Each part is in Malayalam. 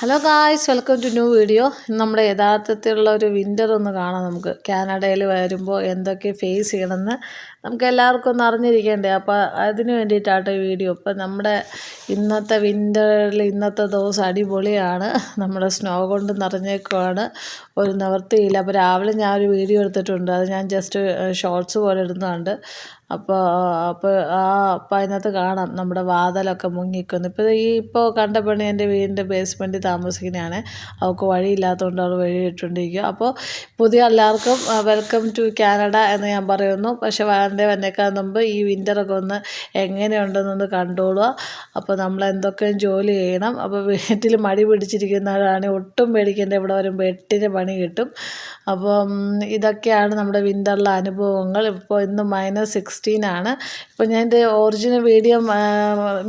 Hello guys welcome to new video നമ്മുടെ യഥാർത്ഥത്തിലുള്ള ഒരു വിന്റർ ഒന്ന് കാണാം നമുക്ക്. കാനഡയിൽ വരുമ്പോൾ എന്തൊക്കെ ഫേസ് ചെയ്യണമെന്ന് നമുക്ക് എല്ലാവർക്കും ഒന്ന് അറിഞ്ഞിരിക്കേണ്ടേ. അപ്പോൾ അതിന് വേണ്ടിയിട്ടാട്ടോ ഈ വീഡിയോ. ഇപ്പം നമ്മുടെ ഇന്നത്തെ വിന്ററിൽ ഇന്നത്തെ ദിവസം അടിപൊളിയാണ്. നമ്മുടെ സ്നോ കൊണ്ട് നിറഞ്ഞേക്കുവാണ്. ഒരു നിവർത്തിയില്ല അപ്പോൾ രാവിലെ ഞാൻ ഒരു വീഡിയോ എടുത്തിട്ടുണ്ട്. അത് ഞാൻ ജസ്റ്റ് ഷോർട്സ് പോലെ ഇടുന്നുണ്ട് അപ്പോൾ അപ്പോൾ ആ അപ്പം അതിനകത്ത് കാണാം. നമ്മുടെ വാതലൊക്കെ മുങ്ങിക്കുന്നു. ഇപ്പോൾ ഈ ഇപ്പോൾ കണ്ട പെണ്ണി എന്റെ വീടിന്റെ ബേസ്മെന്റിൽ താമസിക്കുന്നതാണ്. അവൾക്ക് വഴിയില്ലാത്തതുകൊണ്ട് അവൾ വഴിയിട്ടുകൊണ്ടിരിക്കുക അപ്പോൾ പുതിയ എല്ലാവർക്കും വെൽക്കം ടു കാനഡ എന്ന് ഞാൻ പറയുന്നു. പക്ഷേ വരണ്ടേ? വന്നേക്കാൻ മുമ്പ് ഈ വിന്ററൊക്കെ ഒന്ന് എങ്ങനെയുണ്ടെന്നൊന്ന് കണ്ടോളുക. അപ്പോൾ നമ്മൾ എന്തൊക്കെയും ജോലി ചെയ്യണം. അപ്പോൾ വീട്ടിൽ മടി പിടിച്ചിരിക്കുന്നവരാണ് ഒട്ടും പേടിക്കേണ്ട. ഇവിടെ വരുമ്പോൾ എട്ടിന് പണി കിട്ടും. അപ്പം ഇതൊക്കെയാണ് നമ്മുടെ വിന്ററിലെ അനുഭവങ്ങൾ. ഇപ്പോൾ ഇന്ന് മൈനസ് സിക്സ്റ്റീൻ ആണ്. ഇപ്പോൾ ഞാൻ എന്റെ ഒറിജിനൽ വീഡിയോ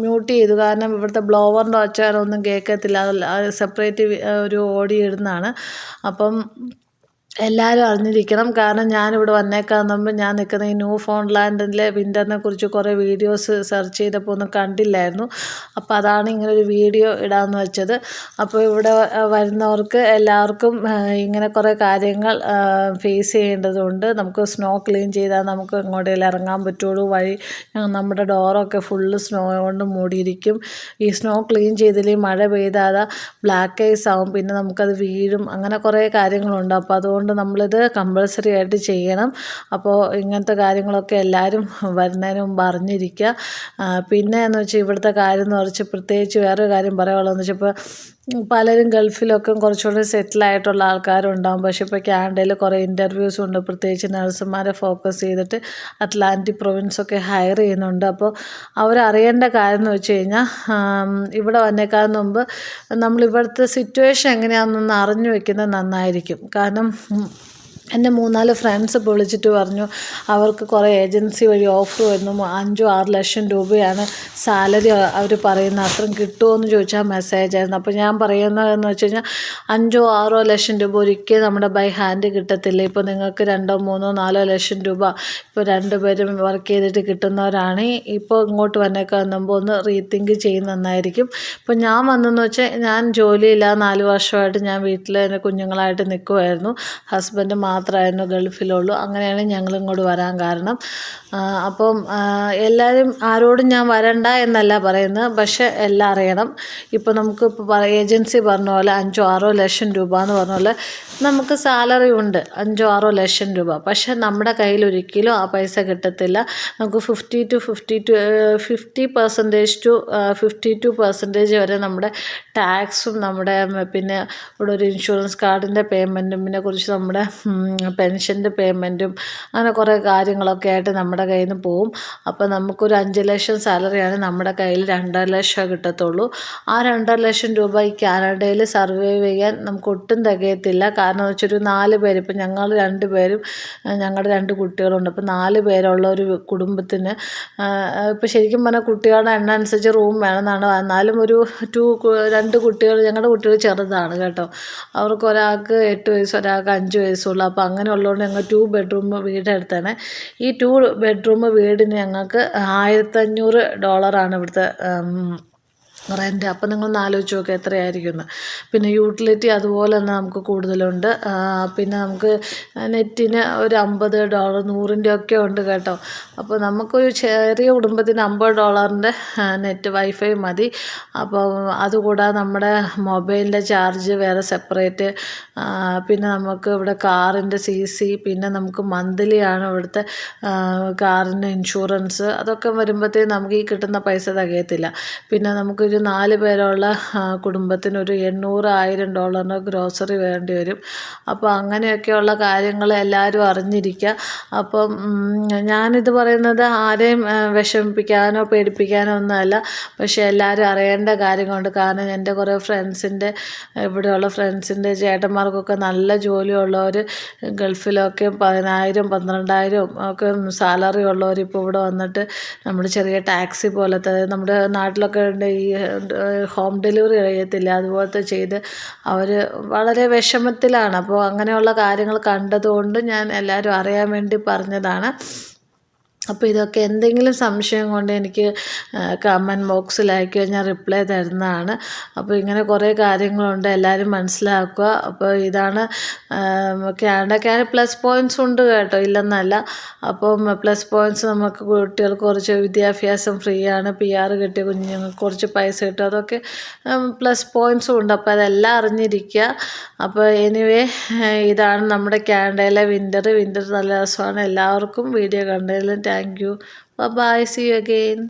മ്യൂട്ട് ചെയ്തു. കാരണം ഇവിടുത്തെ ബ്ലോവറിന്റെ ഒച്ചാരൊന്നും കേൾക്കത്തില്ല. സെപ്പറേറ്റ് ഒരു ഓടി ഇടുന്നതാണ്. അപ്പം എല്ലാവരും അറിഞ്ഞിരിക്കണം. കാരണം ഞാനിവിടെ വന്നേക്കാൻ മുമ്പ് ഞാൻ നിൽക്കുന്ന ഈ ന്യൂ ഫോൺലാൻഡിലെ വിന്ററിനെ കുറിച്ച് കുറേ വീഡിയോസ് സെർച്ച് ചെയ്തപ്പോൾ ഒന്നും കണ്ടില്ലായിരുന്നു. അപ്പോൾ അതാണ് ഇങ്ങനെ ഒരു വീഡിയോ ഇടാമെന്ന് വെച്ചത്. അപ്പോൾ ഇവിടെ വരുന്നവർക്ക് എല്ലാവർക്കും ഇങ്ങനെ കുറേ കാര്യങ്ങൾ ഫേസ് ചെയ്യേണ്ടതുണ്ട്. നമുക്ക് സ്നോ ക്ലീൻ ചെയ്താൽ നമുക്ക് എങ്ങോട്ടേലും ഇറങ്ങാൻ പറ്റുള്ളൂ. വഴി നമ്മുടെ ഡോറൊക്കെ ഫുള്ള് സ്നോ കൊണ്ട് മൂടിയിരിക്കും. ഈ സ്നോ ക്ലീൻ ചെയ്തില്ലെങ്കിൽ മഴ പെയ്താതെ ബ്ലാക്ക് ഐസ് ആവും. പിന്നെ നമുക്കത് വീഴും. അങ്ങനെ കുറേ കാര്യങ്ങളുണ്ട്. അപ്പോൾ അതുകൊണ്ട് അതുകൊണ്ട് നമ്മളിത് കമ്പൾസറി ആയിട്ട് ചെയ്യണം. അപ്പോൾ ഇങ്ങനത്തെ കാര്യങ്ങളൊക്കെ എല്ലാവരും വരുന്നതിന് മുമ്പ് അറിഞ്ഞിരിക്കുക. പിന്നെ എന്ന് വെച്ചാൽ ഇവിടുത്തെ കാര്യം എന്ന് വെച്ചാൽ പ്രത്യേകിച്ച് വേറൊരു കാര്യം പറയാനുള്ളതെന്ന് വെച്ചാൽ ഇപ്പോൾ പലരും ഗൾഫിലൊക്കെ കുറച്ചുകൂടി സെറ്റിലായിട്ടുള്ള ആൾക്കാരുണ്ടാകും പക്ഷേ ഇപ്പോൾ കാനഡയിൽ കുറേ ഇന്റർവ്യൂസ് ഉണ്ട്. പ്രത്യേകിച്ച് നഴ്സുമാരെ ഫോക്കസ് ചെയ്തിട്ട് അറ്റ്ലാന്റിക് പ്രൊവിൻസൊക്കെ ഹയർ ചെയ്യുന്നുണ്ട്. അപ്പോൾ അവരറിയേണ്ട കാര്യം എന്ന് വെച്ച് കഴിഞ്ഞാൽ ഇവിടെ വന്നേക്കാൻ മുമ്പ് നമ്മളിവിടുത്തെ സിറ്റുവേഷൻ എങ്ങനെയാണെന്നൊന്ന് അറിഞ്ഞു വെക്കുന്നത് നന്നായിരിക്കും. കാരണം എന്റെ മൂന്നാൽ ഫ്രണ്ട്സ് വിളിച്ചിട്ട് പറഞ്ഞു അവർക്ക് കുറേ ഏജൻസി വഴി ഓഫർ വരുന്നു അഞ്ചോ ആറ് ലക്ഷം രൂപയാണ് സാലറി അവർ പറയുന്നത്. അത്രയും കിട്ടുമോയെന്ന് ചോദിച്ചാൽ മെസ്സേജ് ആയിരുന്നു. അപ്പോൾ ഞാൻ പറയുന്നതെന്ന് വെച്ച് കഴിഞ്ഞാൽ അഞ്ചോ ആറോ ലക്ഷം രൂപ ഒരിക്കലും നമ്മുടെ ബൈ ഹാൻഡ് കിട്ടത്തില്ല. ഇപ്പോൾ നിങ്ങൾക്ക് രണ്ടോ മൂന്നോ നാലോ ലക്ഷം രൂപ ഇപ്പോൾ രണ്ടുപേരും വർക്ക് ചെയ്തിട്ട് കിട്ടുന്നവരാണ്. ഇപ്പോൾ ഇങ്ങോട്ട് വന്നേക്കാൻ മുമ്പ് ഒന്ന് റീതിങ്ക് ചെയ്യുന്ന നന്നായിരിക്കും. ഇപ്പോൾ ഞാൻ വന്നെന്ന് വെച്ചാൽ ഞാൻ ജോലിയില്ല നാല് വർഷമായിട്ട് ഞാൻ വീട്ടിൽ കുഞ്ഞുങ്ങളായിട്ട് നിൽക്കുമായിരുന്നു ഹസ്ബൻഡ് മാത്രം മാത്രമായിരുന്നു ഗൾഫിലുള്ളൂ. അങ്ങനെയാണ് ഞങ്ങൾ ഇങ്ങോട്ട് വരാൻ കാരണം. അപ്പം എല്ലാവരും ആരോടും ഞാൻ വരണ്ട എന്നല്ല പറയുന്നത്. പക്ഷേ എല്ലാം അറിയണം. ഇപ്പോൾ നമുക്ക് ഇപ്പോൾ ഏജൻസി പറഞ്ഞ പോലെ അഞ്ചോ ആറോ ലക്ഷം രൂപ എന്ന് പറഞ്ഞ പോലെ നമുക്ക് സാലറി ഉണ്ട്. അഞ്ചോ ആറോ ലക്ഷം രൂപ. പക്ഷേ നമ്മുടെ കയ്യിൽ ഒരിക്കലും ആ പൈസ കിട്ടത്തില്ല. നമുക്ക് fifty two fifty two fifty percentage to fifty two percentage വരെ നമ്മുടെ ടാക്സും നമ്മുടെ പിന്നെ ഇവിടെ ഒരു ഇൻഷുറൻസ് കാർഡിന്റെ പിന്നെ കുറിച്ച് നമ്മുടെ പെൻഷന്റെ പേയ്മെന്റും അങ്ങനെ കുറേ കാര്യങ്ങളൊക്കെ ആയിട്ട് നമ്മുടെ കയ്യിൽ നിന്ന് പോവും. അപ്പോൾ നമുക്കൊരു അഞ്ച് ലക്ഷം സാലറിയാണ് നമ്മുടെ കയ്യിൽ രണ്ടര ലക്ഷം കിട്ടത്തുള്ളൂ. ആ രണ്ടര ലക്ഷം രൂപ ഈ കാനഡയിൽ സർവൈവ് ചെയ്യാൻ നമുക്ക് ഒട്ടും തികയത്തില്ല. കാരണം എന്ന് വെച്ചാൽ ഒരു നാല് പേര് ഇപ്പം ഞങ്ങൾ രണ്ട് പേരും ഞങ്ങളുടെ രണ്ട് കുട്ടികളുണ്ട്. അപ്പോൾ നാല് പേരുള്ള ഒരു കുടുംബത്തിന് ഇപ്പോൾ ശരിക്കും പറഞ്ഞാൽ കുട്ടികളുടെ എണ്ണം അനുസരിച്ച് റൂം വേണമെന്നാണ്. എന്നാലും ഒരു ടു രണ്ട് കുട്ടികൾ ഞങ്ങളുടെ കുട്ടികൾ ചെറുതാണ് കേട്ടോ. അവർക്ക് ഒരാൾക്ക് എട്ട് വയസ്സ് ഒരാൾക്ക് അഞ്ച് വയസ്സുള്ളൂ. അപ്പോൾ അങ്ങനെ ഉള്ളതുകൊണ്ട് ഞങ്ങൾ ടു ബെഡ്റൂം വീടെടുത്താണ്. ഈ ടു ബെഡ്റൂം വീടിന് ഞങ്ങൾക്ക് ആയിരത്തഞ്ഞൂറ് ഡോളറാണ് ഇവിടുത്തെ റെന്റ് അപ്പം നിങ്ങളൊന്ന് ആലോചിച്ച് നോക്കുക എത്രയായിരിക്കുമെന്ന്. പിന്നെ യൂട്ടിലിറ്റി അതുപോലെ തന്നെ നമുക്ക് കൂടുതലുണ്ട്. പിന്നെ നമുക്ക് നെറ്റിന് ഒരു അമ്പത് ഡോളർ നൂറിന്റെ ഒക്കെ ഉണ്ട് കേട്ടോ. അപ്പോൾ നമുക്കൊരു ചെറിയ കുടുംബത്തിന് അമ്പത് ഡോളറിന്റെ നെറ്റ് വൈഫൈ മതി. അപ്പോൾ അതുകൂടാതെ നമ്മുടെ മൊബൈലിന്റെ ചാർജ് വേറെ സെപ്പറേറ്റ്. പിന്നെ നമുക്ക് ഇവിടെ കാറിന്റെ സി സി പിന്നെ നമുക്ക് മന്ത്ലി ആണ് ഇവിടുത്തെ കാറിന്റെ ഇൻഷുറൻസ്. അതൊക്കെ വരുമ്പോഴത്തേക്കും നമുക്ക് ഈ കിട്ടുന്ന പൈസ തികയത്തില്ല. പിന്നെ നമുക്ക് ഒരു നാല് പേരുള്ള കുടുംബത്തിന് ഒരു എണ്ണൂറ് ആയിരം ഡോളറിന് ഗ്രോസറി വേണ്ടി വരും. അപ്പോൾ അങ്ങനെയൊക്കെയുള്ള കാര്യങ്ങൾ എല്ലാവരും അറിഞ്ഞിരിക്കുക അപ്പം ഞാനിത് പറയുന്നത് ആരെയും വിഷമിപ്പിക്കാനോ പേടിപ്പിക്കാനോ ഒന്നുമല്ല. പക്ഷേ എല്ലാവരും അറിയേണ്ട കാര്യങ്ങളുണ്ട്. കാരണം എന്റെ കുറേ ഫ്രണ്ട്സിന്റെ ഇവിടെയുള്ള ഫ്രണ്ട്സിന്റെ ചേട്ടന്മാർക്കൊക്കെ നല്ല ജോലിയുള്ളവർ ഗൾഫിലൊക്കെ പതിനായിരം പന്ത്രണ്ടായിരം ഒക്കെ സാലറി ഉള്ളവർ ഇപ്പോൾ ഇവിടെ വന്നിട്ട് നമ്മുടെ ചെറിയ ടാക്സി പോലത്തെ നമ്മുടെ നാട്ടിലൊക്കെ ഉണ്ട് ഈ ഹോം ഡെലിവറി അറിയത്തില്ല. അതുപോലത്തെ ചെയ്ത് അവർ വളരെ വിഷമത്തിലാണ്. അപ്പോൾ അങ്ങനെയുള്ള കാര്യങ്ങൾ കണ്ടതുകൊണ്ട് ഞാൻ എല്ലാവരും അറിയാൻ വേണ്ടി പറഞ്ഞതാണ്. അപ്പോൾ ഇതൊക്കെ എന്തെങ്കിലും സംശയം കൊണ്ട് എനിക്ക് കമന്റ് ബോക്സിൽ അയക്കുക ഞാൻ റിപ്ലൈ തരുന്നതാണ്. അപ്പോൾ ഇങ്ങനെ കുറേ കാര്യങ്ങളുണ്ട് എല്ലാവരും മനസ്സിലാക്കുക. അപ്പോൾ ഇതാണ് കാനഡക്കാന് പ്ലസ് പോയിന്റ്സ് ഉണ്ട് കേട്ടോ ഇല്ലെന്നല്ല. അപ്പം പ്ലസ് പോയിന്റ്സ് നമുക്ക് കുട്ടികൾക്ക് കുറച്ച് വിദ്യാഭ്യാസം ഫ്രീ ആണ് പി ആർ കിട്ടിയ കുഞ്ഞുങ്ങൾക്ക് കുറച്ച് പൈസ കിട്ടും. അതൊക്കെ പ്ലസ് പോയിന്റ്സും ഉണ്ട്. അപ്പോൾ അതെല്ലാം അറിഞ്ഞിരിക്കുക. അപ്പോൾ എനിവേ ഇതാണ് നമ്മുടെ ക്യാനഡയിലെ വിന്റർ വിന്റർ നല്ല രസമാണ്. എല്ലാവർക്കും വീഡിയോ കണ്ടതിലും Thank you. Bye bye. See you again.